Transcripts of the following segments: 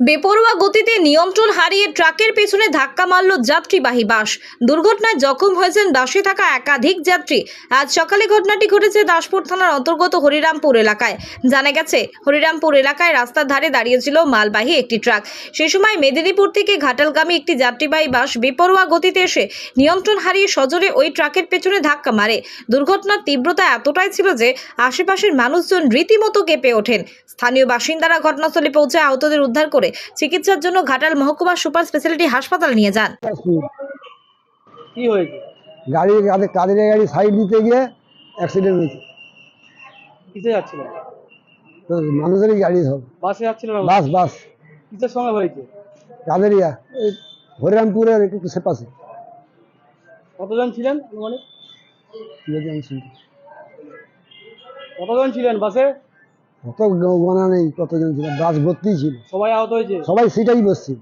বেপরোয়া গতিতে নিয়ন্ত্রণ হারিয়ে ট্রাকের পেছনে ধাক্কা মারল যাত্রীবাহী বাস। দুর্ঘটনায় জখম হয়েছেন বাসে থাকা একাধিক যাত্রী। আজ সকালে ঘটনাটি ঘটেছে দাসপুর থানার অন্তর্গত হরিরামপুর এলাকায়। জানা গেছে, হরিরামপুর এলাকায় রাস্তার ধারে দাঁড়িয়েছিল মালবাহী একটি ট্রাক। সে সময় মেদিনীপুর থেকে ঘাটালগামী একটি যাত্রীবাহী বাস বেপরোয়া গতিতে এসে নিয়ন্ত্রণ হারিয়ে সজোরে ওই ট্রাকের পেছনে ধাক্কা মারে। দুর্ঘটনার তীব্রতা এতটাই ছিল যে আশেপাশের মানুষজন রীতিমতো কেঁপে ওঠেন। স্থানীয় বাসিন্দারা ঘটনাস্থলে পৌঁছে আহতদের উদ্ধার করে চিকিৎসার জন্য ঘাটাল মহকুমা সুপার স্পেশালিটি হাসপাতালে নিয়ে যান। কি হয়েছে? গাড়ি কাদের কাদের গাড়ি সাইড দিতে গিয়ে অ্যাক্সিডেন্ট হয়েছে। কিসে যাচ্ছিল? তো মানুষেরই গাড়ি সব। বাসে যাচ্ছিল বাস বাস। কিসের সঙ্গে হয়েছে? কাদেরিয়া এই হরিরামপুরের একটু সে পাশে। কতজন ছিলেন মানে কতজন ছিলেন বাসে? কত গোনা নেই কতজন ছিল বাস ভর্তি ছিল। সবাই আহত হয়েছে? সবাই সিটাই বসছিল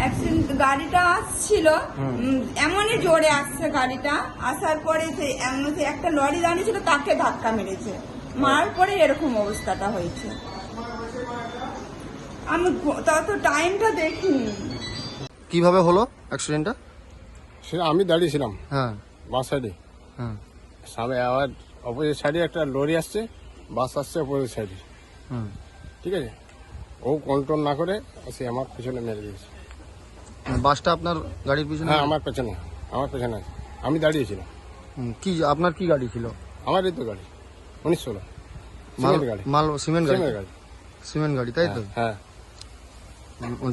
অ্যাক্সিডেন্ট গাড়িটা আসছিল এমনই জোরে আসছে গাড়িটা। আসার পরে সে এমন সে একটা লরি দাঁড়িয়েছিল তাকে ধাক্কা মেরেছে। মার পরে এরকম অবস্থাটা হয়েছে। আমি তত টাইমটা দেখিনি। কীভাবে হলো অ্যাক্সিডেন্টটা সেটা আমি দাঁড়িয়েছিলাম। হ্যাঁ। বাস সাইডে হ্যাঁ। সামনে আবার অপোজিট সাইডে একটা লরি আসছে বাস আসছে অপোজিট সাইডে হুম। ঠিক আছে? ও কন্ট্রোল না করে সে আমার পেছনে মেরে দিয়েছে। বাসটা আপনার গাড়ির পিছনে? হ্যাঁ আমার পেছনে। আমার পেছনে আছে। আমি দাঁড়িয়েছিলাম। কি আপনার কি গাড়ি ছিল? আমার এই তো গাড়ি উনিশ ষোলো। মাল গাড়ি। মাল সিমেন্ট গাড়ি? সিমেন্ট গাড়ি। সিমেন্ট গাড়ি তাই তো? হ্যাঁ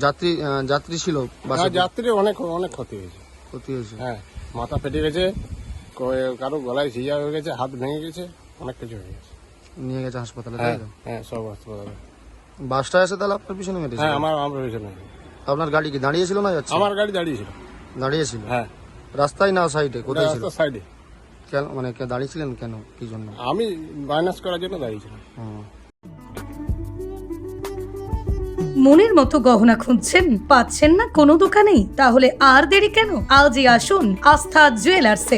যাত্রী যাত্রী ছিল বাসে আর অনেক অনেক ক্ষতি হয়েছে। ক্ষতি হয়েছে। হ্যাঁ মাথা ফেটে গেছে কারও গলায় ঝিঝা হয়ে গেছে হাত ভেঙে গেছে অনেক কিছু হয়ে গেছে। নিয়ে গেছে হাসপাতালে হ্যাঁ তাই তো? হ্যাঁ সব হাসপাতালে। বাসটা এসে তাহলে আপনার পিছনে মেরেছে? হ্যাঁ আমার আমার পেছনে। আপনার গাড়ি কি দাঁড়িয়ে ছিল না যাচ্ছে? আমার গাড়ি দাঁড়িয়েছিল। দাঁড়িয়ে ছিল হ্যাঁ। রাস্তায় না সাইডে কোথায় ছিল? সাইডে কেন মানে কে দাঁড়িয়েছিলেন কেন? কি জন্য? আমি মাইনাস করার জন্য দাঁড়িয়েছিলাম। মনের মতো গহনা খুঁজছেন? পাচ্ছেন না কোনো দোকানেই? তাহলে আর দেরি কেন? আজই আসুন আস্থা জুয়েলার্সে